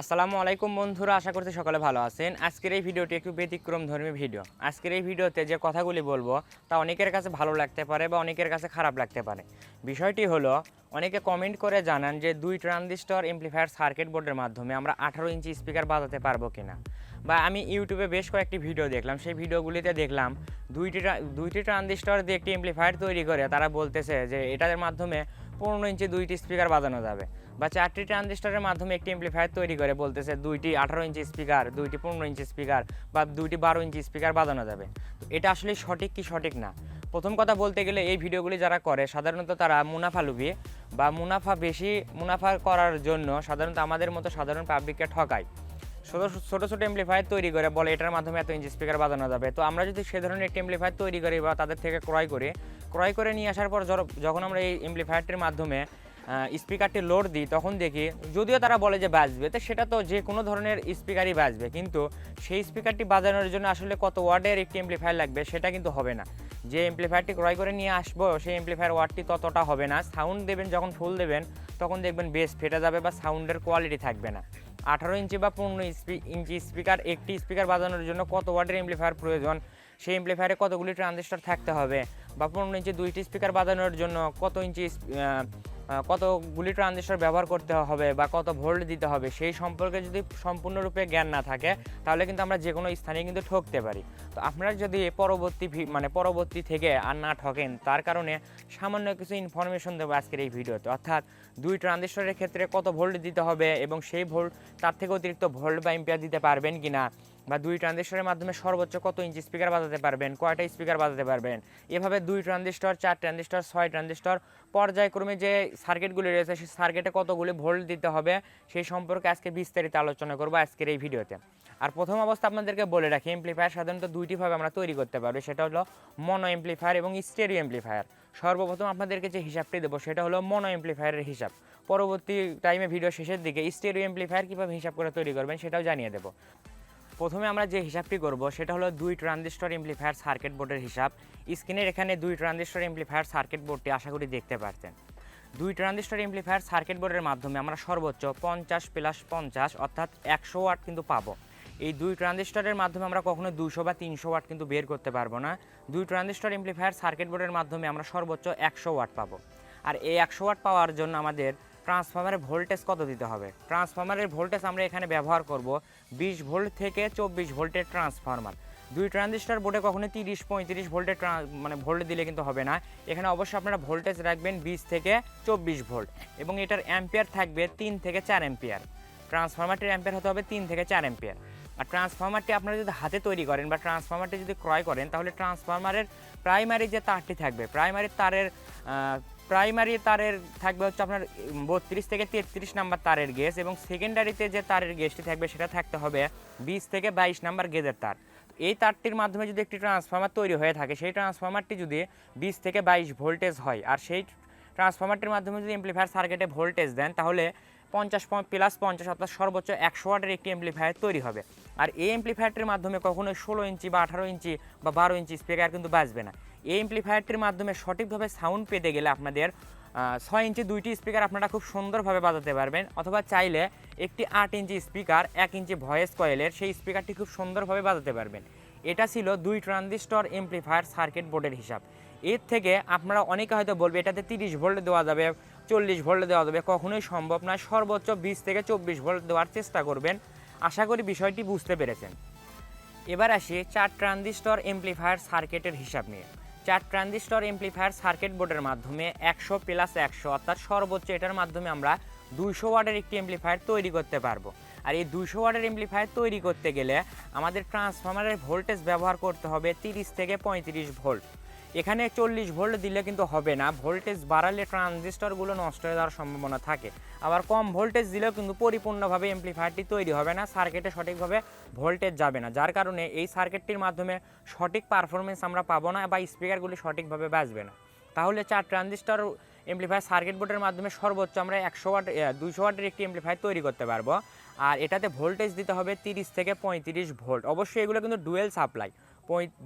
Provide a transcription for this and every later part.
আসসালামু আলাইকুম বন্ধুরা, আশা করছি সকলে ভালো আছেন। আজকের এই ভিডিওটি একটু ব্যতিক্রম ধর্মী ভিডিও। আজকের এই ভিডিওতে যে কথাগুলি বলব, তা অনেকের কাছে ভালো লাগতে পারে বা অনেকের কাছে খারাপ লাগতে পারে। বিষয়টি হলো, অনেকে কমেন্ট করে জানান যে দুই ট্রানজিস্টর এমপ্লিফায়ার সার্কিট বোর্ডের মাধ্যমে আমরা আঠারো ইঞ্চি স্পিকার বাজাতে পারব কিনা। বা আমি ইউটিউবে বেশ কয়েকটি ভিডিও দেখলাম, সেই ভিডিওগুলিতে দেখলাম দুইটি দুইটি ট্রানজিস্টর দিয়ে একটি এমপ্লিফায়ার তৈরি করে, তারা বলতেছে যে এটার মাধ্যমে পনেরো ইঞ্চি দুইটি স্পিকার বাজানো যাবে। বা চারটি ট্রানজিস্টরের মাধ্যমে একটি এমপ্লিফায়ার তৈরি করে বলতেছে দুইটি আঠারো ইঞ্চি স্পিকার দুইটি পনেরো ইঞ্চি স্পিকার বা দুইটি বারো ইঞ্চি স্পিকার বাজানো যাবে। তো এটা আসলে সঠিক কি সঠিক না? প্রথম কথা বলতে গেলে এই ভিডিওগুলি যারা করে, সাধারণত তারা মুনাফা লুবি বা মুনাফা বেশি মুনাফা করার জন্য সাধারণত আমাদের মতো সাধারণ পাবলিককে ঠকায়। ছোট, ছোটো ছোটো এমপ্লিফায়ার তৈরি করে বলে এটার মাধ্যমে এত ইঞ্চি স্পিকার বাজানো যাবে। তো আমরা যদি সে ধরনের একটি এমপ্লিফায়ার তৈরি করি বা তাদের থেকে ক্রয় করি, ক্রয় করে নিয়ে আসার পর যখন আমরা এই এমপ্লিফায়ারটির মাধ্যমে স্পিকারটি লোড দিই, তখন দেখি, যদিও তারা বলে যে বাজবে, তো সেটা তো যে কোনো ধরনের স্পিকারই বাজবে, কিন্তু সেই স্পিকারটি বাজানোর জন্য আসলে কত ওয়ার্ডের একটি এমপ্লিফায়ার লাগবে, সেটা কিন্তু হবে না। যে এমপ্লিফায়ারটি ক্রয় করে নিয়ে আসব, সেই এমপ্লিফায়ার ওয়ার্ডটি ততটা হবে না। সাউন্ড দেবেন, যখন ফুল দেবেন, তখন দেখবেন বেস ফেটে যাবে বা সাউন্ডের কোয়ালিটি থাকবে না। আঠারো ইঞ্চি বা পনেরো ইঞ্চি স্পিকার, একটি স্পিকার বাজানোর জন্য কত ওয়ার্ডের এমপ্লিফায়ার প্রয়োজন? সেই এমপ্লিফায়ারে কতগুলি ট্রানজিস্টর থাকতে হবে? বা পনেরো ইঞ্চি দুইটি স্পিকার বাজানোর জন্য কত ইঞ্চি কতগুলি ট্রানজিস্টর ব্যবহার করতে হবে বা কত ভোল্ট দিতে হবে, সেই সম্পর্কে যদি সম্পূর্ণরূপে জ্ঞান না থাকে, তাহলে কিন্তু আমরা যে কোনো স্থানে কিন্তু ঠকতে পারি। তো আপনারা যদি পরবর্তী মানে পরবর্তী থেকে আর না ঠকেন, তার কারণে সামান্য কিছু ইনফরমেশন দেবো আজকের এই ভিডিওতে। অর্থাৎ দুই ট্রানজিস্টরের ক্ষেত্রে কত ভোল্ট দিতে হবে এবং সেই ভোল্ট, তার থেকে অতিরিক্ত ভোল্ট বা এম্পিয়ার দিতে পারবেন কিনা বা দুই ট্রানজিস্টরের মাধ্যমে সর্বোচ্চ কত ইঞ্চি স্পিকার বাজাতে পারবেন, কয়টা স্পিকার বাজাতে পারবেন? এভাবে দুই ট্রানজিস্টর, চার ট্রানজিস্টর, ছয় ট্রানজিস্টর পর্যায়ক্রমে যে সার্কিটগুলি রয়েছে, সেই সার্কিটে কতগুলি ভোল্ট দিতে হবে, সেই সম্পর্কে আজকে বিস্তারিত আলোচনা করব আজকের এই ভিডিওতে। আর প্রথম অবস্থা আপনাদেরকে বলে রাখি এমপ্লিফায়ার সাধারণত দুইটিভাবে আমরা তৈরি করতে পারব, সেটা হলো মনো এমপ্লিফায়ার এবং স্টেরিও এমপ্লিফায়ার সর্বপ্রথম আপনাদেরকে যে হিসাবটি দেবো, সেটা হলো মনো এমপ্লিফায়ারের হিসাব। পরবর্তী টাইমে ভিডিও শেষের দিকে স্টেরিও এমপ্লিফায়ার কীভাবে হিসাব করে তৈরি করবেন, সেটাও জানিয়ে দেবো। প্রথমে আমরা যে হিসাবটি করব, সেটা হলো দুই ট্রানজিস্টর এমপ্লিফায়ার সার্কিট বোর্ডের হিসাব। স্ক্রিনের এখানে দুই ট্রানজিস্টর এমপ্লিফায়ার সার্কিট বোর্ডটি আশা করি দেখতে পারতেন দুই ট্রানজিস্টর এমপ্লিফায়ার সার্কিট বোর্ডের মাধ্যমে আমরা সর্বোচ্চ পঞ্চাশ প্লাস পঞ্চাশ, অর্থাৎ একশো ওয়াট কিন্তু পাবো। এই দুই ট্রানজিস্টরের মাধ্যমে আমরা কখনো দুশো বা তিনশো ওয়াট কিন্তু বের করতে পারব না। দুই ট্রানজিস্টর এমপ্লিফায়ার সার্কিট বোর্ডের মাধ্যমে আমরা সর্বোচ্চ একশো ওয়াট পাবো। আর এই একশো ওয়াট পাওয়ার জন্য আমাদের ট্রান্সফরমারের ভোল্টেজ কত দিতে হবে? ট্রান্সফরমারের ভোল্টেজ আমরা এখানে ব্যবহার করব বিশ ভোল্ট থেকে চব্বিশ ভোল্টের ট্রান্সফরমার দুই ট্রানজিস্টর বোর্ডে কখনো তিরিশ, পঁয়ত্রিশ ভোল্টের মানে ভোল্ট দিলে কিন্তু হবে না। এখানে অবশ্যই আপনারা ভোল্টেজ রাখবেন বিশ থেকে চব্বিশ ভোল্ট এবং এটার অ্যাম্পিয়ার থাকবে তিন থেকে চার অ্যাম্পিয়ার ট্রান্সফরমারটির অ্যাম্পিয়ার হতে হবে তিন থেকে চার অ্যাম্পিয়ার আর ট্রান্সফরমারটি আপনারা যদি হাতে তৈরি করেন বা ট্রান্সফরমারটি যদি ক্রয় করেন, তাহলে ট্রান্সফরমারের প্রাইমারি যে তারটি থাকবে প্রাইমারি তারের প্রাইমারি তারের থাকবে হচ্ছে আপনার বত্রিশ থেকে তেত্রিশ নাম্বার তারের গেজ এবং সেকেন্ডারিতে যে তারের গেজটি থাকবে সেটা থাকতে হবে বিশ থেকে বাইশ নাম্বার গেজের তার। এই তারটির মাধ্যমে যদি একটি ট্রান্সফর্মার তৈরি হয়ে থাকে, সেই ট্রান্সফর্মারটি যদি বিশ থেকে বাইশ ভোল্টেজ হয় আর সেই ট্রান্সফর্মারটির মাধ্যমে যদি এমপ্লিফায়ার সার্কিটে ভোল্টেজ দেন, তাহলে পঞ্চাশ প্লাস পঞ্চাশ অর্থাৎ সর্বোচ্চ একশো ওয়াটের একটি এমপ্লিফায়ার তৈরি হবে। আর এই এমপ্লিফায়ারটির মাধ্যমে কখনো ষোলো ইঞ্চি বা আঠারো ইঞ্চি বা বারো ইঞ্চি স্পিকার কিন্তু বাজবে না। এই এমপ্লিফায়ারটির মাধ্যমে সঠিকভাবে সাউন্ড পেতে গেলে আপনাদের ছয় ইঞ্চি দুইটি স্পিকার আপনারা খুব সুন্দরভাবে বাজাতে পারবেন। অথবা চাইলে একটি আট ইঞ্চি স্পিকার এক ইঞ্চি ভয়েস কয়েলের সেই স্পিকারটি খুব সুন্দরভাবে বাজাতে পারবেন। এটা ছিল দুই ট্রানজিস্টর এমপ্লিফায়ার সার্কিট বোর্ডের হিসাব। এর থেকে আপনারা অনেকে হয়তো বলবে, এটাতে তিরিশ ভোল্ট দেওয়া যাবে, চল্লিশ ভোল্ট দেওয়া যাবে, কখনোই সম্ভব নয়। সর্বোচ্চ বিশ থেকে চব্বিশ ভোল্ট দেওয়ার চেষ্টা করবেন। আশা করি বিষয়টি বুঝতে পেরেছেন। এবার আসি চার ট্রানজিস্টর এমপ্লিফায়ার সার্কিটের হিসাব নিয়ে। চার ট্রানজিস্টর এমপ্লিফায়ার সার্কিট বোর্ডের মাধ্যমে একশো প্লাস একশো, অর্থাৎ সর্বোচ্চ এটার মাধ্যমে আমরা দুইশো ওয়ার্ডের একটি এমপ্লিফায়ার তৈরি করতে পারব। আর এই দুইশো ওয়ার্ডের এমপ্লিফায়ার তৈরি করতে গেলে আমাদের ট্রান্সফর্মারের ভোল্টেজ ব্যবহার করতে হবে তিরিশ থেকে পঁয়ত্রিশ ভোল্ট এখানে চল্লিশ ভোল্ট দিলে কিন্তু হবে না। ভোল্টেজ বাড়ালে ট্রানজিস্টরগুলো নষ্ট হয়ে যাওয়ার সম্ভাবনা থাকে। আবার কম ভোল্টেজ দিলেও কিন্তু পরিপূর্ণভাবে এমপ্লিফায়ারটি তৈরি হবে না সার্কিটে সঠিকভাবে ভোল্টেজ যাবে না। যার কারণে এই সার্কিটটির মাধ্যমে সঠিক পারফরমেন্স আমরা পাবো না বা স্পিকারগুলি সঠিকভাবে বাজবে না। তাহলে চার ট্রানজিস্টর এমপ্লিফায়ার সার্কিট বোর্ডের মাধ্যমে সর্বোচ্চ আমরা একশো ওয়াট দুইশো ওয়াটের একটি এমপ্লিফায়ার তৈরি করতে পারব। আর এটাতে ভোল্টেজ দিতে হবে তিরিশ থেকে পঁয়ত্রিশ ভোল্ট। অবশ্যই এগুলো কিন্তু ডুয়েল সাপ্লাই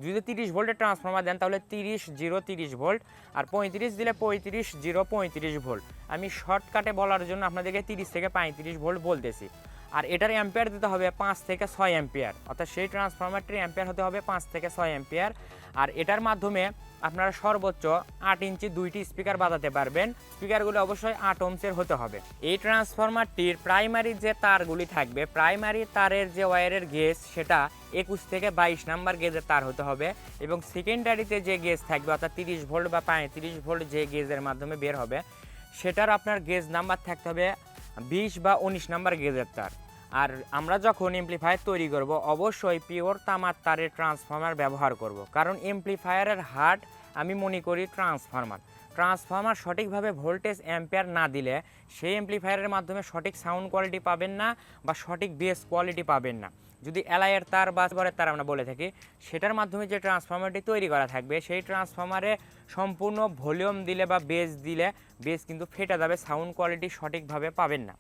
যদি তিরিশ ভোল্টের ট্রান্সফর্মার দেন, তাহলে তিরিশ জিরো তিরিশ ভোল্ট, আর পঁয়ত্রিশ দিলে পঁয়ত্রিশ জিরো পঁয়ত্রিশ ভোল্ট। আমি শর্টকাটে বলার জন্য আপনাদেরকে তিরিশ থেকে পঁয়ত্রিশ ভোল্ট বলতেছি। আর এটার অ্যাম্পিয়ার দিতে হবে পাঁচ থেকে ছয় অ্যাম্পিয়ার অর্থাৎ সেই ট্রান্সফরমারটির অ্যাম্পিয়ার হতে হবে পাঁচ থেকে ছয় অ্যাম্পিয়ার আর এটার মাধ্যমে আপনারা সর্বোচ্চ আট ইঞ্চি দুইটি স্পিকার বাজাতে পারবেন। স্পিকারগুলো অবশ্যই আট ওমসের হতে হবে। এই ট্রান্সফরমারটির প্রাইমারি যে তারগুলি থাকবে প্রাইমারি তারের যে ওয়্যারের গেজ সেটা একুশ থেকে বাইশ নাম্বার গেজের তার হতে হবে এবং সেকেন্ডারিতে যে গেজ থাকবে, অর্থাৎ তিরিশ ভোল্ট বা পঁয়ত্রিশ ভোল্ট যে গেজের মাধ্যমে বের হবে, সেটার আপনার গেজ নাম্বার থাকতে হবে বিশ বা উনিশ নাম্বার গেজের তার। আর আমরা যখন এমপ্লিফায়ার তৈরি করব, অবশ্যই পিওর তামার তারের ট্রান্সফর্মার ব্যবহার করব। কারণ এমপ্লিফায়ারের হার্ট, আমি মনে করি ট্রান্সফর্মার ট্রান্সফর্মার সঠিকভাবে ভোল্টেজ অ্যাম্পেয়ার না দিলে সেই এমপ্লিফায়ারের মাধ্যমে সঠিক সাউন্ড কোয়ালিটি পাবেন না বা সঠিক বেস কোয়ালিটি পাবেন না। যদি এলআইয়ের তার বা ঘরের তার আমরা বলে থাকি, সেটার মাধ্যমে যে ট্রান্সফর্মারটি তৈরি করা থাকবে, সেই ট্রান্সফর্মারে সম্পূর্ণ ভলিউম দিলে বা বেস দিলে বেস কিন্তু ফেটে যাবে সাউন্ড কোয়ালিটি সঠিকভাবে পাবেন না।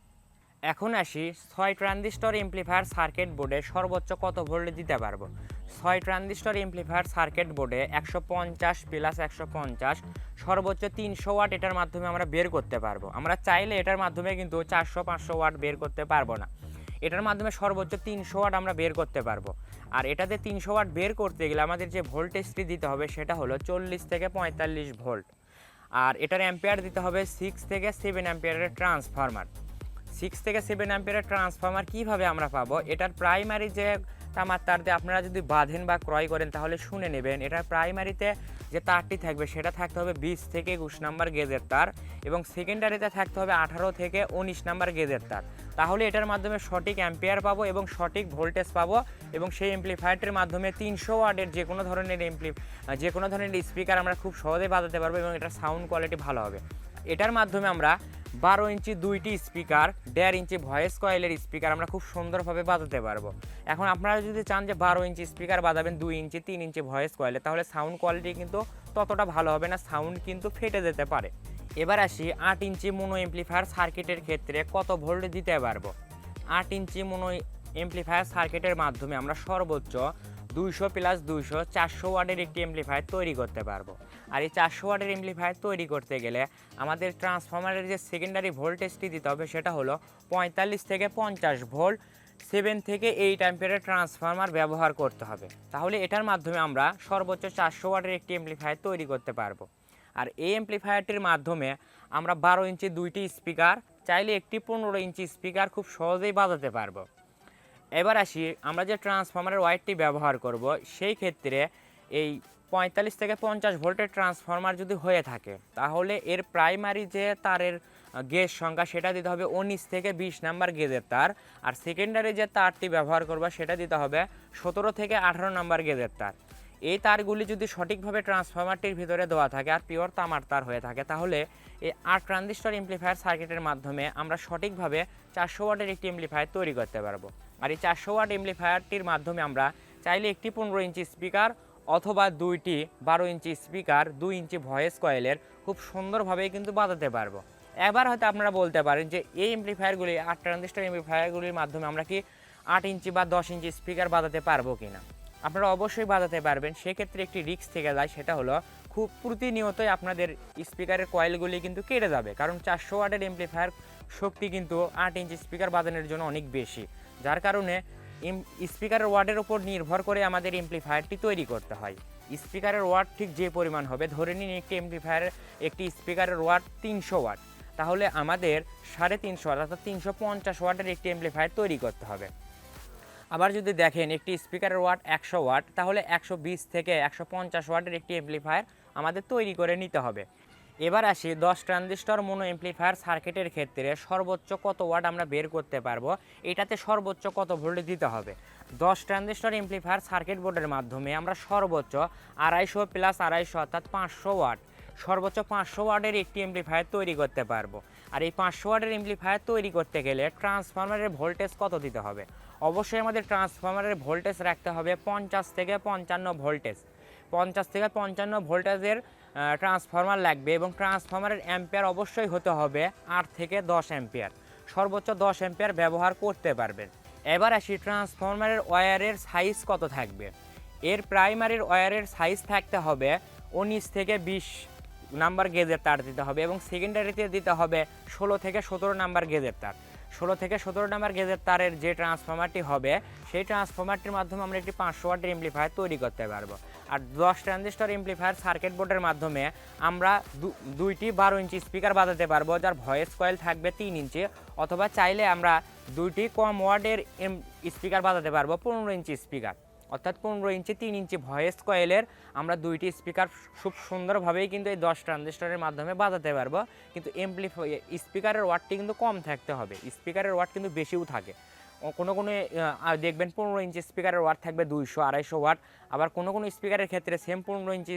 এখন আসি ছয় ট্রানজিস্টর এমপ্লিফায়ার সার্কিট বোর্ডে সর্বোচ্চ কত ভোল্ট দিতে পারব? ছয় ট্রানজিস্টর এমপ্লিফায়ার সার্কিট বোর্ডে একশো পঞ্চাশ প্লাস একশো পঞ্চাশ, সর্বোচ্চ তিনশো ওয়াট এটার মাধ্যমে আমরা বের করতে পারব। আমরা চাইলে এটার মাধ্যমে কিন্তু চারশো পাঁচশো ওয়াট বের করতে পারব না। এটার মাধ্যমে সর্বোচ্চ তিনশো ওয়াট আমরা বের করতে পারব। আর এটাতে তিনশো ওয়াট বের করতে গেলে আমাদের যে ভোল্টেজটি দিতে হবে সেটা হলো চল্লিশ থেকে পঁয়তাল্লিশ ভোল্ট। আর এটার অ্যাম্পেয়ার দিতে হবে সিক্স থেকে সেভেন অ্যাম্পেয়ারের ট্রান্সফরমার। সিক্স থেকে সেভেন অ্যাম্পেয়ারের ট্রান্সফর্মার কীভাবে আমরা পাবো? এটার প্রাইমারি যে তামার তার দিয়ে আপনারা যদি বাঁধেন বা ক্রয় করেন, তাহলে শুনে নেবেন। এটার প্রাইমারিতে যে তারটি থাকবে, সেটা থাকতে হবে বিশ থেকে একুশ নাম্বার গেজের তার এবং সেকেন্ডারিতে থাকতে হবে আঠারো থেকে উনিশ নাম্বার গেজের তার। তাহলে এটার মাধ্যমে সঠিক অ্যাম্পিয়ার পাবো এবং সঠিক ভোল্টেজ পাবো এবং সেই এমপ্লিফায়ারটির মাধ্যমে তিনশো ওয়ার্ডের যে কোনো ধরনের এমপ্লি যে কোনো ধরনের স্পিকার আমরা খুব সহজে বাজাতে পারব এবং এটার সাউন্ড কোয়ালিটি ভালো হবে। এটার মাধ্যমে আমরা বারো ইঞ্চি দুইটি স্পিকার, দেড় ইঞ্চি ভয়েস কয়েলের স্পিকার আমরা খুব সুন্দরভাবে বাজাতে পারব। এখন আপনারা যদি চান যে বারো ইঞ্চি স্পিকার বাজাবেন, দুই ইঞ্চি, তিন ইঞ্চি ভয়েস কয়েলে, তাহলে সাউন্ড কোয়ালিটি কিন্তু ততটা ভালো হবে না, সাউন্ড কিন্তু ফেটে যেতে পারে। এবার আসি আট ইঞ্চি মোনো এমপ্লিফায়ার সার্কিটের ক্ষেত্রে কত ভোল্ট দিতে পারব? আট ইঞ্চি মোনো এমপ্লিফায়ার সার্কিটের মাধ্যমে আমরা সর্বোচ্চ দুইশো প্লাস দুইশো, চারশো ওয়ার্ডের একটি এমপ্লিফায়ার তৈরি করতে পারব। আর এই চারশো ওয়ার্ডের এমপ্লিফায়ার তৈরি করতে গেলে আমাদের ট্রান্সফরমারের যে সেকেন্ডারি ভোল্টেজটি দিতে হবে সেটা হলো পঁয়তাল্লিশ থেকে পঞ্চাশ ভোল্ট সেভেন থেকে এইট অ্যাম্পিয়ারের ট্রান্সফরমার ব্যবহার করতে হবে। তাহলে এটার মাধ্যমে আমরা সর্বোচ্চ চারশো ওয়ার্ডের একটি এমপ্লিফায়ার তৈরি করতে পারব। আর এই এমপ্লিফায়ারটির মাধ্যমে আমরা বারো ইঞ্চি দুইটি স্পিকার চাইলে একটি পনেরো ইঞ্চি স্পিকার খুব সহজেই বাজাতে পারব। এবার আসি, আমরা যে ট্রান্সফর্মারের ওয়ারটি ব্যবহার করব, সেই ক্ষেত্রে এই পঁয়তাল্লিশ থেকে পঞ্চাশ ভোল্টের ট্রান্সফর্মার যদি হয়ে থাকে, তাহলে এর প্রাইমারি যে তারের গেজ সংখ্যা, সেটা দিতে হবে উনিশ থেকে বিশ নাম্বার গেজের তার, আর সেকেন্ডারি যে তারটি ব্যবহার করব, সেটা দিতে হবে সতেরো থেকে আঠারো নাম্বার গেজের তার। এই তারগুলি যদি সঠিকভাবে ট্রান্সফরমারটির ভিতরে দেওয়া থাকে আর পিওর তামার তার হয়ে থাকে, তাহলে এই আট ট্রানজিস্টর এমপ্লিফায়ার সার্কিটের মাধ্যমে আমরা সঠিকভাবে চারশো ওয়াটের একটি এমপ্লিফায়ার তৈরি করতে পারব। আর এই চারশো ওয়াট এমপ্লিফায়ারটির মাধ্যমে আমরা চাইলে একটি পনেরো ইঞ্চি স্পিকার অথবা দুইটি বারো ইঞ্চি স্পিকার দুই ইঞ্চি ভয়েস কয়েলের খুব সুন্দরভাবে কিন্তু বাজাতে পারব। এবার হয়তো আপনারা বলতে পারেন যে এই এমপ্লিফায়ারগুলি আট ট্রানজিস্টর এমপ্লিফায়ারগুলির মাধ্যমে আমরা কি আট ইঞ্চি বা দশ ইঞ্চি স্পিকার বাজাতে পারব কিনা। আপনারা অবশ্যই বাজাতে পারবেন। সেক্ষেত্রে একটি রিস্ক থেকে যায়, সেটা হলো খুব প্রতিনিয়তই আপনাদের স্পিকারের কয়েলগুলি কিন্তু কেটে যাবে। কারণ চারশো ওয়াটের এমপ্লিফায়ার শক্তি কিন্তু আট ইঞ্চি স্পিকার বাজানোর জন্য অনেক বেশি। যার কারণে স্পিকারের ওয়ার্ডের উপর নির্ভর করে আমাদের এমপ্লিফায়ারটি তৈরি করতে হয়। স্পিকারের ওয়াট ঠিক যে পরিমাণ হবে, ধরে নিন একটি এমপ্লিফায়ার একটি স্পিকারের ওয়াট তিনশো ওয়াট। তাহলে আমাদের সাড়ে তিনশো ওয়াট অর্থাৎ তিনশো পঞ্চাশ ওয়াটের একটি এমপ্লিফায়ার তৈরি করতে হবে। আবার যদি দেখেন একটি স্পিকারের ওয়াট একশো ওয়াট, তাহলে একশো বিশ থেকে একশো পঞ্চাশ ওয়াটের একটি এমপ্লিফায়ার আমাদের তৈরি করে নিতে হবে। এবার আসি দশ ট্রানজিস্টর মোনো এমপ্লিফায়ার সার্কিটের ক্ষেত্রে সর্বোচ্চ কত ওয়াট আমরা বের করতে পারব, এটাতে সর্বোচ্চ কত ভোল্ট দিতে হবে। দশ ট্রানজিস্টর এমপ্লিফায়ার সার্কিট বোর্ডের মাধ্যমে আমরা সর্বোচ্চ আড়াইশো প্লাস আড়াইশো অর্থাৎ পাঁচশো ওয়াট, সর্বোচ্চ পাঁচশো ওয়াটের একটি এমপ্লিফায়ার তৈরি করতে পারব। আর এই পাঁচশো ওয়াটের এমপ্লিফায়ার তৈরি করতে গেলে ট্রান্সফরমারের ভোল্টেজ কত দিতে হবে? অবশ্যই আমাদের ট্রান্সফরমারের ভোল্টেজ রাখতে হবে পঞ্চাশ থেকে পঞ্চান্ন ভোল্টেজ পঞ্চাশ থেকে পঞ্চান্ন ভোল্টেজের ট্রান্সফরমার লাগবে এবং ট্রান্সফরমারের অ্যাম্পিয়ার অবশ্যই হতে হবে আট থেকে দশ অ্যাম্পিয়ার সর্বোচ্চ দশ অ্যাম্পিয়ার ব্যবহার করতে পারবেন। এবার আসি ট্রান্সফরমারের ওয়্যারের সাইজ কত থাকবে? এর প্রাইমারির ওয়্যারের সাইজ থাকতে হবে উনিশ থেকে বিশ নাম্বার গেজের তার দিতে হবে এবং সেকেন্ডারিতে দিতে হবে ষোলো থেকে সতেরো নাম্বার গেজের তার। ষোলো থেকে সতেরো নাম্বার গেজের তারের যে ট্রান্সফর্মারটি হবে, সেই ট্রান্সফর্মারটির মাধ্যমে আমরা একটি পাঁচশো ওয়াটের এমপ্লিফায়ার তৈরি করতে পারব। আর দশ ট্রানজিস্টর এমপ্লিফায়ার সার্কিট বোর্ডের মাধ্যমে আমরা দুইটি বারো ইঞ্চি স্পিকার বাজাতে পারব, যার ভয়েস কয়েল থাকবে তিন ইঞ্চি অথবা চাইলে আমরা দুইটি কম ওয়ার্ডের স্পিকার বাজাতে পারব, পনেরো ইঞ্চি স্পিকার অর্থাৎ পনেরো ইঞ্চি, তিন ইঞ্চি ভয়েস কয়েলের আমরা দুইটি স্পিকার খুব সুন্দরভাবেই কিন্তু এই দশ ট্রানজিস্টরের মাধ্যমে বাজাতে পারব। কিন্তু এমপ্লিফাই স্পিকারের ওয়াটটি কিন্তু কম থাকতে হবে। স্পিকারের ওয়াট কিন্তু বেশিও থাকে। কোনো কোনো দেখবেন পনেরো ইঞ্চি স্পিকারের ওয়াট থাকবে দুইশো, আড়াইশো ওয়াট। আবার কোনো কোনো স্পিকারের ক্ষেত্রে সেম পনেরো ইঞ্চি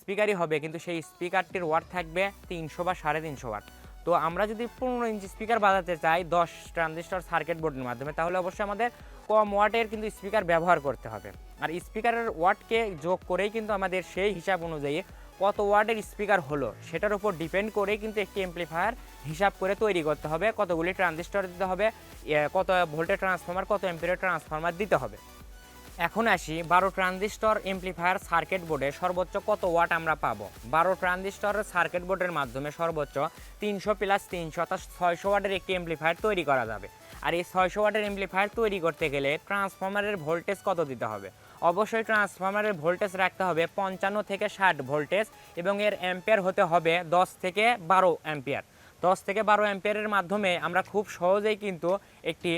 স্পিকারই হবে। কিন্তু সেই স্পিকারটির ওয়াট থাকবে তিনশো বা সাড়ে তিনশো ওয়াট। তো আমরা যদি পনেরো ইঞ্চি স্পিকার বাজাতে চাই, দশ ট্রানজিস্টর সার্কিট বোর্ডের মাধ্যমে, তাহলে অবশ্যই আমাদের কম ওয়াটের কিন্তু স্পিকার ব্যবহার করতে হবে। আর স্পিকারের ওয়াটকে যোগ করেই কিন্তু আমাদের সেই হিসাব অনুযায়ী কত ওয়াটের স্পিকার হলো, সেটার উপর ডিপেন্ড করেই কিন্তু একটি এমপ্লিফায়ার হিসাব করে তৈরি করতে হবে, কতগুলি ট্রানজিস্টর দিতে হবে কত ভোল্টের ট্রান্সফর্মার কত এম্পিয়ারের ট্রান্সফর্মার দিতে হবে। এখন আসি বারো ট্রানজিস্টর এমপ্লিফায়ার সার্কিট বোর্ডে সর্বোচ্চ কত ওয়াট আমরা পাবো? বারো ট্রানজিস্টর সার্কিট বোর্ডের মাধ্যমে সর্বোচ্চ তিনশো প্লাস তিনশো অর্থাৎ ছয়শো ওয়াটের একটি এমপ্লিফায়ার তৈরি করা যাবে। আর এই ছয়শো ওয়াটের এমপ্লিফায়ার তৈরি করতে গেলে ট্রান্সফর্মারের ভোল্টেজ কত দিতে হবে? অবশ্যই ট্রান্সফর্মারের ভোল্টেজ রাখতে হবে পঞ্চান্ন থেকে ষাট ভোল্টেজ এবং এর অ্যাম্পিয়ার হতে হবে দশ থেকে বারো অ্যাম্পিয়ার। দশ থেকে বারো অ্যাম্পিয়ারের মাধ্যমে আমরা খুব সহজেই কিন্তু একটি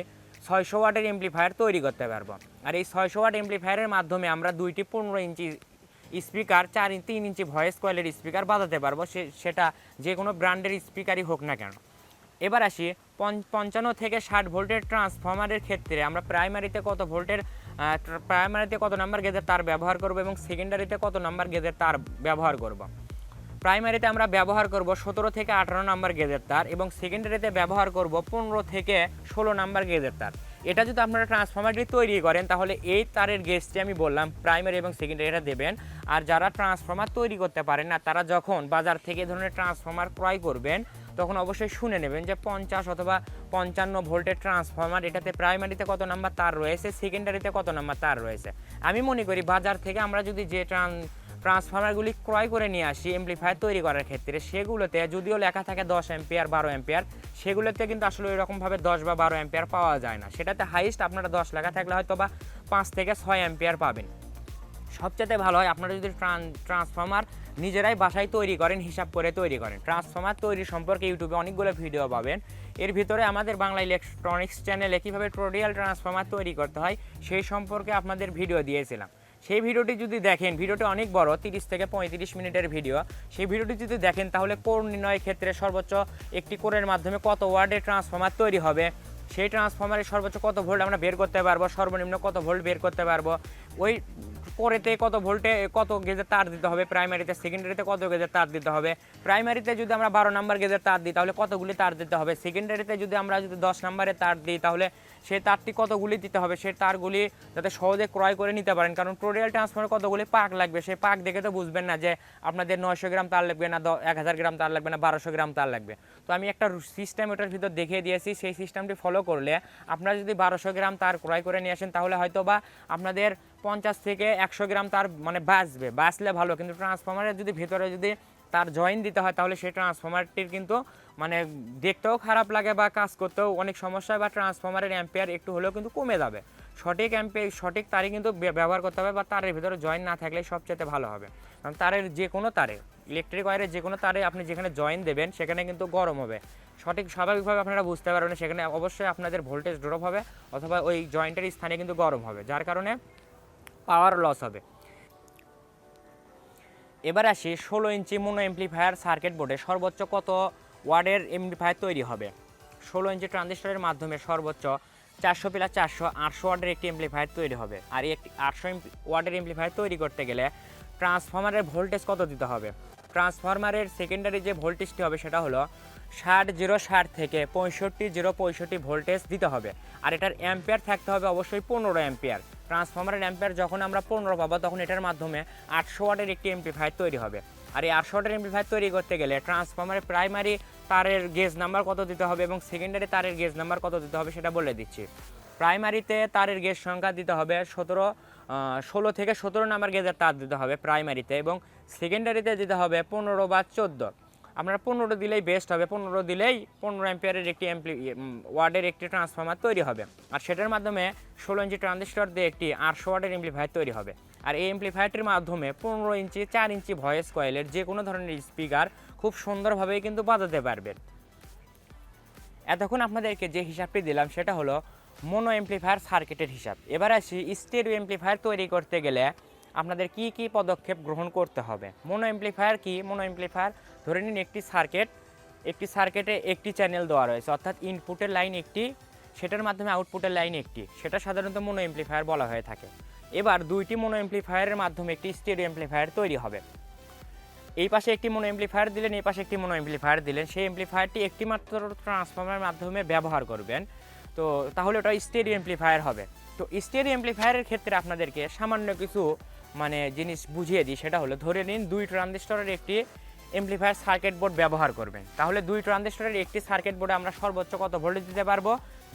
ছয়শো ওয়াটের এমপ্লিফায়ার তৈরি করতে পারব। আর এই ছয়শো ওয়াট এমপ্লিফায়ারের মাধ্যমে আমরা দুইটি পনেরো ইঞ্চি স্পিকার চার ইঞ্চি তিন ইঞ্চি ভয়েস কয়েলের স্পিকার বাজাতে পারব। সে- সেটা যে কোনো ব্র্যান্ডের স্পিকারই হোক না কেন। এবার আসি পঞ্চ- পঞ্চান্ন থেকে ষাট ভোল্টের ট্রান্সফর্মারের ক্ষেত্রে আমরা প্রাইমারিতে কত ভোল্টের প্রাইমারিতে কত নাম্বার গেজের তার ব্যবহার করব এবং সেকেন্ডারিতে কত নাম্বার গেজের তার ব্যবহার করব। প্রাইমারিতে আমরা ব্যবহার করব সতেরো থেকে আঠারো নাম্বার গেজের তার এবং সেকেন্ডারিতে ব্যবহার করব পনেরো থেকে ষোলো নাম্বার গেজের তার। এটা যদি আপনারা ট্রান্সফরমারটি তৈরি করেন, তাহলে এই তারের গেজটি আমি বললাম প্রাইমারি এবং সেকেন্ডারি এটা দেবেন। আর যারা ট্রান্সফরমার তৈরি করতে পারেন না, তারা যখন বাজার থেকে ধরনের ট্রান্সফরমার ক্রয় করবেন, তখন অবশ্যই শুনে নেবেন যে পঞ্চাশ অথবা পঞ্চান্ন ভোল্টের ট্রান্সফরমার, এটাতে প্রাইমারিতে কত নাম্বার তার রয়েছে, সেকেন্ডারিতে কত নাম্বার তার রয়েছে। আমি মনে করি বাজার থেকে আমরা যদি যে ট্রান ট্রান্সফরমারগুলি ক্রয় করে নিয়ে আসি এমপ্লিফায়ার তৈরি করার ক্ষেত্রে। সেগুলোতে যদিও লেখা থাকে দশ এম্পিয়ার বারো এম্পিয়ার সেগুলোতে কিন্তু আসলে ওইরকমভাবে দশ বা বারো এম্পিয়ার পাওয়া যায় না। সেটাতে হাইস্ট আপনারা দশ লেখা থাকলে হয়তো বা পাঁচ থেকে ছয় এম্পিয়ার পাবেন। সবচেয়ে ভালো হয় আপনারা যদি ট্রান্সফর্মার নিজেরাই বাসায় তৈরি করেন, হিসাব করে তৈরি করেন। ট্রান্সফর্মার তৈরি সম্পর্কে ইউটিউবে অনেকগুলো ভিডিও পাবেন। এর ভিতরে আমাদের বাংলা ইলেকট্রনিক্স চ্যানেলে কীভাবে টোরিয়াল ট্রান্সফর্মার তৈরি করতে হয় সেই সম্পর্কে আপনাদের ভিডিও দিয়েছিলাম। সেই ভিডিওটি যদি দেখেন, ভিডিওটি অনেক বড়, তিরিশ থেকে পঁয়ত্রিশ মিনিটের ভিডিও। সেই ভিডিওটি যদি দেখেন, তাহলে কোর নির্ণয়ের ক্ষেত্রে সর্বোচ্চ একটি কোরের মাধ্যমে কত ওয়ার্ডের ট্রান্সফর্মার তৈরি হবে? সেই ট্রান্সফর্মারের সর্বোচ্চ কত ভোল্ট আমরা বের করতে পারব? সর্বনিম্ন কত ভোল্ট বের করতে পারব? ওই কোরেতে কত ভোল্টে, কত গেজের তার দিতে হবে? প্রাইমারিতে সেকেন্ডারিতে কত গেজের তার দিতে হবে? প্রাইমারিতে যদি আমরা বারো নাম্বার গেজের তার দিই, তাহলে কতগুলি তার দিতে হবে? সেকেন্ডারিতে যদি আমরা যদি দশ নাম্বারে তার দিই, তাহলে সেই তারটি কতগুলি দিতে হবে? সেই তারগুলি যাতে সহজে ক্রয় করে নিতে পারেন। কারণ প্রোডিয়াল ট্রান্সফারে কতগুলি পাক লাগবে? সেই পাক দেখে তো বুঝবেন না যে আপনাদের নয়শো গ্রাম তার লাগবে না এক হাজার গ্রাম তার লাগবে না, বারোশো গ্রাম তার লাগবে। তো আমি একটা সিস্টেম ওটার ভিতর দেখিয়ে দিয়েছি। সেই সিস্টেমটি ফলো করলে আপনারা যদি বারোশো গ্রাম তার ক্রয় করে নিয়ে আসেন, তাহলে হয়তো বা আপনাদের পঞ্চাশ থেকে একশো গ্রাম তার মানে বাঁচবে, বাঁচলে ভালো। কিন্তু ট্রান্সফরমারের যদি ভেতরে যদি তার জয়েন দিতে হয়, তাহলে সেই ট্রান্সফর্মারটির কিন্তু মানে দেখতেও খারাপ লাগে বা কাজ করতেও অনেক সমস্যা বা ট্রান্সফর্মারের অ্যাম্পিয়ার একটু হলেও কিন্তু কমে যাবে। সঠিক অ্যাম্পিয়ার সঠিক তারই কিন্তু ব্যবহার করতে হবে বা তারের ভিতরে জয়েন না থাকলে সবচেয়ে ভালো হবে। কারণ তারের যে কোনো তারে ইলেকট্রিক ওয়ারের যে কোনো তারে আপনি যেখানে জয়েন দেবেন, সেখানে কিন্তু গরম হবে। সঠিক স্বাভাবিকভাবে আপনারা বুঝতে পারবেন সেখানে অবশ্যই আপনাদের ভোল্টেজ ড্রপ হবে অথবা ওই জয়েন্টের স্থানে কিন্তু গরম হবে। যার কারণে পাওয়ার লস হবে। এবার আসি, ষোলো ইঞ্চি মোনো এমপ্লিফায়ার সার্কিট বোর্ডে সর্বোচ্চ কত ওয়ার্ডের এমপ্লিফায়ার তৈরি হবে? ষোলো ইঞ্চি ট্রানজিস্টরের মাধ্যমে সর্বোচ্চ চারশো প্লাস চারশো আটশো ওয়ার্ডের একটি এমপ্লিফায়ার তৈরি হবে। আর একটি আটশো ওয়ার্ডের এমপ্লিফায়ার তৈরি করতে গেলে ট্রান্সফরমারের ভোল্টেজ কত দিতে হবে? ট্রান্সফরমারের সেকেন্ডারি যে ভোল্টেজটি হবে সেটা হলো ষাট জিরো ষাট থেকে পঁয়ষট্টি জিরো পঁয়ষট্টি ভোল্টেজ দিতে হবে। আর এটার অ্যাম্পিয়ার থাকতে হবে অবশ্যই পনেরো অ্যাম্পিয়ার ট্রান্সফরমারের অ্যাম্পিয়ার যখন আমরা পনেরো পাবো, তখন এটার মাধ্যমে আটশো ওয়াটের একটি এমপ্লিফায়ার তৈরি হবে। আর এই আটশো ওয়াটের এমপ্লিফায়ার তৈরি করতে গেলে ট্রান্সফরমারের প্রাইমারি তারের গেজ নাম্বার কত দিতে হবে এবং সেকেন্ডারি তারের গেজ নাম্বার কত দিতে হবে সেটা বলে দিচ্ছি। প্রাইমারিতে তারের গেজ সংখ্যা দিতে হবে সতেরো ষোলো থেকে সতেরো নাম্বার গেজের তার দিতে হবে প্রাইমারিতে এবং সেকেন্ডারিতে দিতে হবে পনেরো বা চোদ্দ। আপনারা পনেরো দিলেই বেস্ট হবে। পনেরো দিলেই পনেরো অ্যাম্পিয়ারের একটি অ্যাম্পলি ওয়ার্ডের একটি ট্রান্সফর্মার তৈরি হবে। আর সেটার মাধ্যমে ষোলো ইঞ্চি ট্রানজিস্টর দিয়ে একটি আটশো ওয়ার্ডের এমপ্লিফায়ার তৈরি হবে। আর এই এমপ্লিফায়ারটির মাধ্যমে পনেরো ইঞ্চি চার ইঞ্চি ভয়েস কয়েলের যে কোনো ধরনের স্পিকার খুব সুন্দরভাবেই কিন্তু বাজাতে পারবেন এতক্ষণ আপনাদেরকে যে হিসাবটি দিলাম, সেটা হলো মোনো এমপ্লিফায়ার সার্কিটের হিসাব। এবার আসি স্টেরিও এমপ্লিফায়ার তৈরি করতে গেলে আপনাদের কি কি পদক্ষেপ গ্রহণ করতে হবে? মোনো এমপ্লিফায়ার কি? মোনো এমপ্লিফায়ার ধরে নিন একটি সার্কিট একটি সার্কিটে একটি চ্যানেল দেওয়া রয়েছে, অর্থাৎ ইনপুটের লাইন একটি, সেটার মাধ্যমে আউটপুটের লাইন একটি, সেটা সাধারণত মোনো এমপ্লিফায়ার বলা হয়ে থাকে। এবার দুইটি মোনো এমপ্লিফায়ারের মাধ্যমে একটি স্টেরিও এমপ্লিফায়ার তৈরি হবে। এই পাশে একটি মোনো এমপ্লিফায়ার দিলেন, এই পাশে একটি মোনো এমপ্লিফায়ার দিলেন, সেই এমপ্লিফায়ারটি একটি মাত্র ট্রান্সফর্মারের মাধ্যমে ব্যবহার করবেন। তো তাহলে ওটা স্টেরিও এমপ্লিফায়ার হবে। তো স্টেরিও এমপ্লিফায়ারের ক্ষেত্রে আপনাদেরকে সামান্য কিছু মানে জিনিস বুঝিয়ে দিই, সেটা হলো ধরে নিন দুই ট্রানজিস্টরের একটি এমপ্লিফায়ার সার্কিট বোর্ড ব্যবহার করবেন। তাহলে দুই ট্রানজিস্টরের একটি সার্কিট বোর্ডে আমরা সর্বোচ্চ কত ভোল্টেজ দিতে পারব?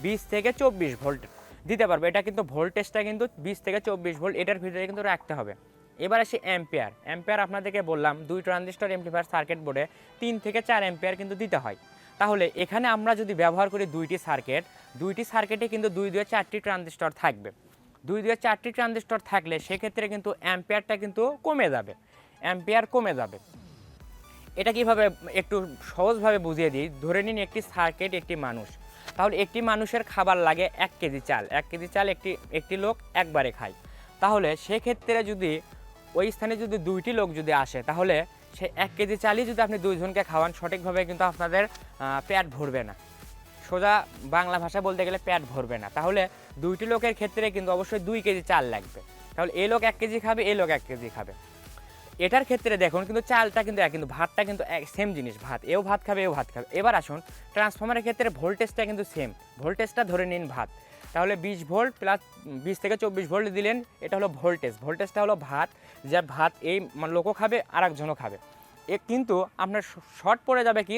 বিশ থেকে চব্বিশ ভোল্ট দিতে পারব। এটা কিন্তু ভোল্টেজটা কিন্তু বিশ থেকে চব্বিশ ভোল্ট এটার ভিতরে কিন্তু রাখতে হবে। এবার আসি অ্যাম্পিয়ার অ্যাম্পিয়ার আপনাদেরকে বললাম, দুই ট্রানজিস্টর এমপ্লিফায়ার সার্কিট বোর্ডে তিন থেকে চার অ্যাম্পিয়ার কিন্তু দিতে হয়। তাহলে এখানে আমরা যদি ব্যবহার করি দুইটি সার্কিট দুইটি সার্কিটে কিন্তু দুই দুই চারটি ট্রানজিস্টর থাকবে। দুই দুই চারটি ট্রানজিস্টর থাকলে সেক্ষেত্রে কিন্তু অ্যাম্পিয়ারটা কিন্তু কমে যাবে। অ্যাম্পিয়ার কমে যাবে। এটা কীভাবে একটু সহজভাবে বুঝিয়ে দিই? ধরে নিন একটি সার্কিট, একটি মানুষ। তাহলে একটি মানুষের খাবার লাগে এক কেজি চাল। এক কেজি চাল একটি একটি লোক একবারে খায়। তাহলে সেক্ষেত্রে যদি ওই স্থানে যদি দুইটি লোক যদি আসে, তাহলে সে এক কেজি চালই যদি আপনি দুইজনকে খাওয়ান, সঠিকভাবে কিন্তু আপনাদের পেট ভরবে না। সোজা বাংলা ভাষা বলতে গেলে প্যাট ভরবে না। তাহলে দুইটি লোকের ক্ষেত্রে কিন্তু অবশ্যই দুই কেজি চাল লাগবে। তাহলে এ লোক এক কেজি খাবে, এ লোক এক কেজি খাবে। এটার ক্ষেত্রে দেখুন কিন্তু চালটা কিন্তু এক, কিন্তু ভাতটা কিন্তু এক সেম জিনিস, ভাত। এও ভাত খাবে, এও ভাত খাবে। এবার আসুন ট্রান্সফর্মারের ক্ষেত্রে ভোল্টেজটা কিন্তু সেম ভোল্টেজটা ধরে নিন ভাত। তাহলে বিশ ভোল্ট প্লাস বিশ থেকে চব্বিশ ভোল্ট দিলেন, এটা হলো ভোল্টেজ ভোল্টেজটা হলো ভাত, যা ভাত এই লোকও খাবে আর একজনও খাবে। এ কিন্তু আপনার শর্ট পড়ে যাবে কি?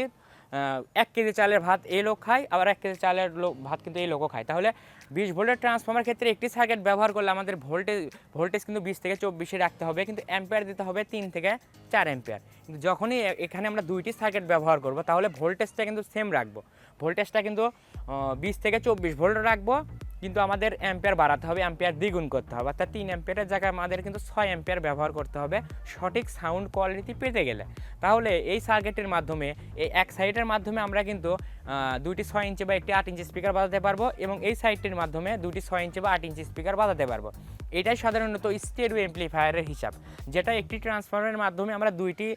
এক কেজি চালের ভাত এই লোক খায়, আবার এক কেজি চালের লোক ভাত কিন্তু এই লোকও খায়। তাহলে বিশ ভোল্টের ট্রান্সফর্মার ক্ষেত্রে একটি সার্কিট ব্যবহার করলে আমাদের ভোল্টেজ ভোল্টেজ কিন্তু বিশ থেকে চব্বিশে রাখতে হবে, কিন্তু অ্যাম্পেয়ার দিতে হবে তিন থেকে চার অ্যাম্পেয়ার কিন্তু যখনই এখানে আমরা দুইটি সার্কিট ব্যবহার করব, তাহলে ভোল্টেজটা কিন্তু সেম রাখব। ভোল্টেজটা কিন্তু বিশ থেকে চব্বিশ ভোল্ট রাখব কিন্তু আমাদের অ্যাম্পিয়ার বাড়াতে হবে অ্যাম্পিয়ার দ্বিগুণ করতে হবে। অর্থাৎ তিন অ্যাম্পিয়ারের জায়গায় আমাদের কিন্তু ছয় অ্যাম্পিয়ার ব্যবহার করতে হবে। সঠিক সাউন্ড কোয়ালিটি পেতে গেলে। তাহলে এই সার্কিটের মাধ্যমে, এই এক সাইডের মাধ্যমে আমরা কিন্তু দুইটি ছয় ইঞ্চি বা একটি আট ইঞ্চি স্পিকার বাজাতে পারব এবং এই সাইডটির মাধ্যমে দুটি ছয় ইঞ্চি বা আট ইঞ্চি স্পিকার বাজাতে পারব। এটাই সাধারণত স্টেরিও এমপ্লিফায়ারের হিসাব, যেটা একটি ট্রান্সফর্মারের মাধ্যমে আমরা দুইটি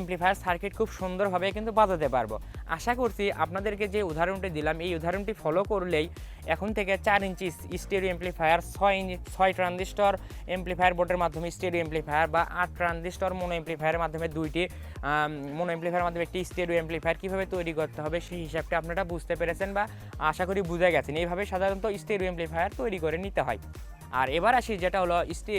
এমপ্লিফায়ার সার্কিট খুব সুন্দরভাবে কিন্তু বাজাতে পারব। আশা করছি আপনাদেরকে যে উদাহরণটি দিলাম, এই উদাহরণটি ফলো করলেই এখন থেকে চার ইঞ্চি স্টেরিও এমপ্লিফায়ার ছয় ইঞ্চি, ছয় ট্রানজিস্টর এমপ্লিফায়ার বোর্ডের মাধ্যমে স্টেরিও এমপ্লিফায়ার বা আট ট্রানজিস্টর মোনো এমপ্লিফায়ারের মাধ্যমে দুইটি মোনো এমপ্লিফায়ারের মাধ্যমে একটি স্টেরিও এমপ্লিফায়ার কীভাবে তৈরি করতে হবে সেই হিসাবটা আপনারা বুঝতে পেরেছেন বা আশা করি বুঝে গেছেন। এইভাবে সাধারণত স্টেরিও এমপ্লিফায়ার তৈরি করে নিতে হয়। আর এবার আসি যেটা হলো স্টি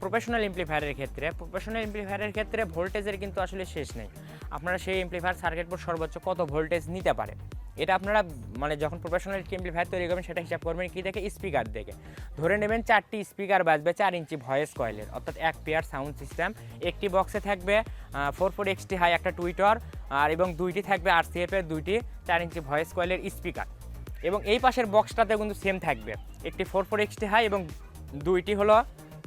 প্রফেশনাল এমপ্লিফায়ারের ক্ষেত্রে। প্রফেশনাল এমপ্লিফায়ারের ক্ষেত্রে ভোল্টেজের কিন্তু আসলে শেষ নেই। আপনারা সেই এমপ্লিফায়ার সার্কিট বোর্ড সর্বোচ্চ কত ভোল্টেজ নিতে পারে? এটা আপনারা মানে যখন প্রফেশনাল এমপ্লিফায়ার তৈরি করবেন, সেটা হিসাব করবেন কি দেখে? স্পিকার দেখে। ধরে নেবেন চারটি স্পিকার বাজবে চার ইঞ্চি ভয়েস কয়েলের, অর্থাৎ এক পেয়ার সাউন্ড সিস্টেম একটি বক্সে থাকবে ফোর ফোর এক্সটি হাই একটা টুইটার আর এবং দুইটি থাকবে আর এর দুইটি চার ইঞ্চি ভয়েস কয়েলের স্পিকার এবং এই পাশের বক্সটাতে কিন্তু সেম থাকবে। একটি ফোর ফোর এক্সটি হাই এবং দুইটি হলো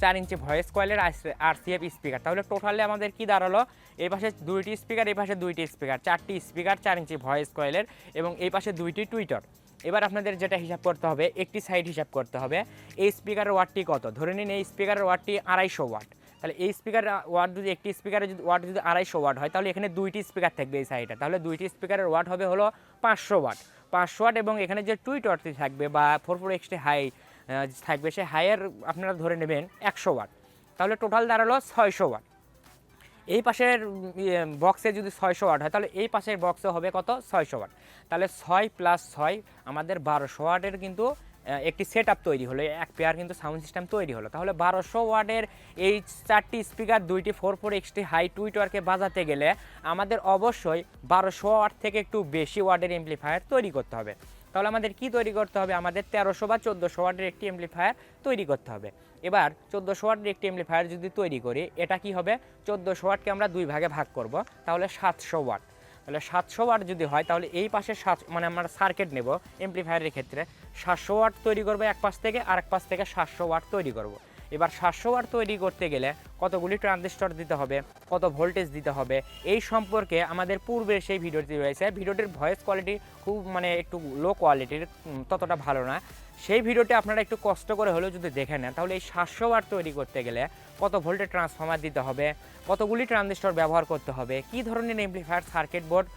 চার ইঞ্চি ভয়েস কয়েলের আর সিএফ স্পিকার তাহলে টোটালে আমাদের কি দাঁড়াল? এই পাশে দুইটি স্পিকার এই পাশে দুইটি স্পিকার চারটি স্পিকার চার ইঞ্চি ভয়েস কয়েলের এবং এই পাশে দুইটি টুইটার এবার আপনাদের যেটা হিসাব করতে হবে, একটি সাইড হিসাব করতে হবে। এই স্পিকারের ওয়াটটি কত? ধরে নিন এই স্পিকারের ওয়াটটি আড়াইশো ওয়াট। তাহলে এই স্পিকার ওয়াট যদি, একটি স্পিকারের যদি, ওয়াট যদি আড়াইশো ওয়াট হয়, তাহলে এখানে দুইটি স্পিকার থাকবে এই সাইডে তাহলে দুইটি স্পিকারের ওয়াট হবে হলো পাঁচশো ওয়াট। পাঁচশো ওয়াট এবং এখানে যে টুইটারটি থাকবে বা ফোর ফোর এক্সটি হাই থাকবে সে হায়ার আপনারা ধরে নেবেন একশো ওয়াট। তাহলে টোটাল দাঁড়াল ছয়শো ওয়াট। এই পাশের বক্সে যদি ছয়শো ওয়াট হয়, তাহলে এই পাশের বক্সে হবে কত? ছয়শো ওয়াট। তাহলে ছয় প্লাস ছয় আমাদের বারোশো ওয়াটের কিন্তু একটি সেট আপ তৈরি হলো। এক পেয়ার কিন্তু সাউন্ড সিস্টেম তৈরি হলো। তাহলে বারোশো ওয়াটের এই চারটি স্পিকার দুইটি ফোর ফোর এক্সটি হাই টুইটারকে বাজাতে গেলে আমাদের অবশ্যই বারোশো ওয়াট থেকে একটু বেশি ওয়াটের এমপ্লিফায়ার তৈরি করতে হবে। তাহলে আমাদের কি তৈরি করতে হবে? আমাদের তেরোশো বা চোদ্দোশো ওয়ার্ডের একটি এমপ্লিফায়ার তৈরি করতে হবে। এবার চোদ্দোশো ওয়ার্ডের একটি এমপ্লিফায়ার যদি তৈরি করি, এটা কি হবে? চোদ্দোশো ওয়াটকে আমরা দুই ভাগে ভাগ করব, তাহলে সাতশো ওয়াট। তাহলে সাতশো ওয়ার্ড যদি হয়, তাহলে এই পাশে সাত মানে আমরা সার্কিট নেব এমপ্লিফায়ারের ক্ষেত্রে। সাতশো ওয়ার্ড তৈরি করব এক পাশ থেকে আর এক পাশ থেকে সাতশো ওয়ার্ড তৈরি করব। এবার সাতশো ওয়াট তৈরি করতে গেলে কতগুলি ট্রানজিস্টর দিতে হবে, কত ভোল্টেজ দিতে হবে, এই সম্পর্কে আমাদের পূর্বের সেই ভিডিওটি রয়েছে। ভিডিওটির ভয়েস কোয়ালিটি খুব মানে একটু লো কোয়ালিটির ততটা ভালো না। সেই ভিডিওটি আপনারা একটু কষ্ট করে হলেও যদি দেখে নেন, তাহলে এই সাতশো ওয়াট তৈরি করতে গেলে কত ভোল্টের ট্রান্সফর্মার দিতে হবে, কতগুলি ট্রানজিস্টর ব্যবহার করতে হবে, কি ধরনের এমপ্লিফায়ার সার্কিট বোর্ড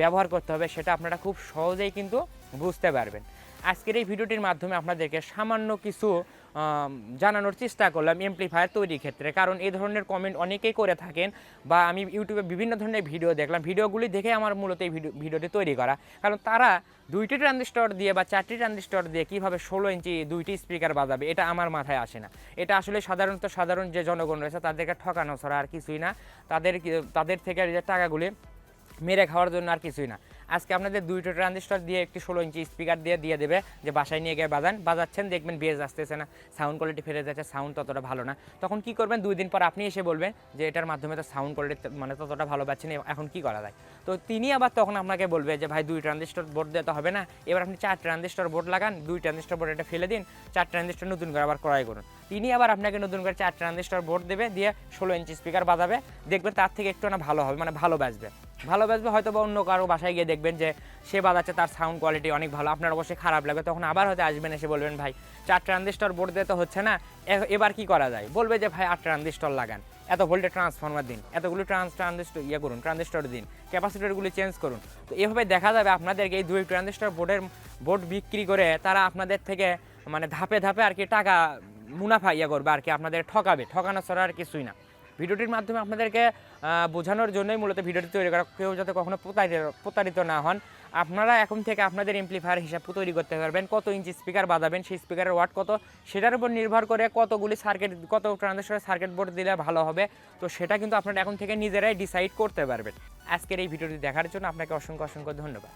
ব্যবহার করতে হবে সেটা আপনারা খুব সহজেই কিন্তু বুঝতে পারবেন। আজকের এই ভিডিওটির মাধ্যমে আপনাদেরকে সামান্য কিছু জানানোর চেষ্টা করলাম এমপ্লিফায়ার তৈরির ক্ষেত্রে। কারণ এই ধরনের কমেন্ট অনেকেই করে থাকেন বা আমি ইউটিউবে বিভিন্ন ধরনের ভিডিও দেখলাম। ভিডিওগুলি দেখে আমার মূলত এই ভিডিও ভিডিওটি তৈরি করা। কারণ তারা দুইটি ট্রানজিস্টর দিয়ে বা চারটি ট্রানজিস্টর দিয়ে কীভাবে ষোলো ইঞ্চি দুইটি স্পিকার বাজাবে, এটা আমার মাথায় আসে না। এটা আসলে সাধারণত সাধারণ যে জনগণ রয়েছে, তাদেরকে ঠকানো ছাড়া আর কিছুই না। তাদের তাদের থেকে যে টাকাগুলি মেরে খাওয়ার জন্য আর কিছুই না। আজকে আপনাদের দুইটো ট্রানজিস্টর দিয়ে একটি ষোলো ইঞ্চি স্পিকার দিয়ে দিয়ে দেবে যে বাসায় নিয়ে গিয়ে বাজান। বাজাচ্ছেন, দেখবেন বেজ আসতেছে না। সাউন্ড কোয়ালিটি ফিরে যাচ্ছে সাউন্ড ততটা ভালো না। তখন কি করবেন? দুই দিন পর আপনি এসে বলবেন যে এটার মাধ্যমে তো সাউন্ড কোয়ালিটি মানে ততটা ভালো পাচ্ছেন এখন কি করা যায়? তো তিনি আবার তখন আপনাকে বলবে যে, ভাই, দুই ট্রানজিস্টর বোর্ড দিতে হবে না। এবার আপনি চার ট্রানজিস্টর বোর্ড লাগান, দুই ট্রানজিস্টর বোর্ড এটা ফেলে দিন, চার ট্রানজিস্টর নতুন করে আবার ক্রয় করুন। তিনি আবার আপনাকে নতুন করে চার ট্রানজিস্টর বোর্ড দেবে, দিয়ে ষোলো ইঞ্চি স্পিকার বাজাবে। দেখবেন তার থেকে একটু না ভালো হবে মানে ভালো বাজবে। ভালো বাজবে হয়তো বা অন্য কারও বাসায় গিয়ে দেখবেন যে সে বাজাচ্ছে, তার সাউন্ড কোয়ালিটি অনেক ভালো। আপনার অবশ্যই খারাপ লাগবে, তখন আবার হয়তো আসবেন এসে বলবেন, ভাই, চার ট্রানজিস্টর বোর্ড দিতে হচ্ছে না এবার কি করা যায়? বলবে যে, ভাই, আট ট্রানজিস্টর লাগান। এত ভোল্টেজ ট্রান্সফর্মার দিন, এতগুলো ট্রান্স ট্রানজিস্টর ইয়ে করুন ট্রানজিস্টর দিন ক্যাপাসিটরগুলি চেঞ্জ করুন। তো এভাবে দেখা যাবে আপনাদেরকে এই দুই ট্রানজিস্টর বোর্ডের বোর্ড বিক্রি করে তারা আপনাদের থেকে মানে ধাপে ধাপে আর কি টাকা মুনাফা ইয়ে করবে, আর কি আপনাদের ঠকাবে। ঠকানো ছাড়া আর কিছুই না। ভিডিওটির মাধ্যমে আপনাদেরকে বোঝানোর জন্যই মূলত ভিডিওটি তৈরি করা। কেউ যাতে কখনো প্রতারিত প্রতারিত না হন। আপনারা এখন থেকে আপনাদের এমপ্লিফায়ার হিসাব তৈরি করতে পারবেন। কত ইঞ্চি স্পিকার বাজাবেন, সেই স্পিকারের ওয়াট কত? সেটার উপর নির্ভর করে কতগুলি সার্কিট কত ট্রানজিস্টরের সার্কিট বোর্ড দিলে ভালো হবে। তো সেটা কিন্তু আপনারা এখন থেকে নিজেরাই ডিসাইড করতে পারবেন। আজকের এই ভিডিওটি দেখার জন্য আপনাকে অসংখ্য অসংখ্য ধন্যবাদ।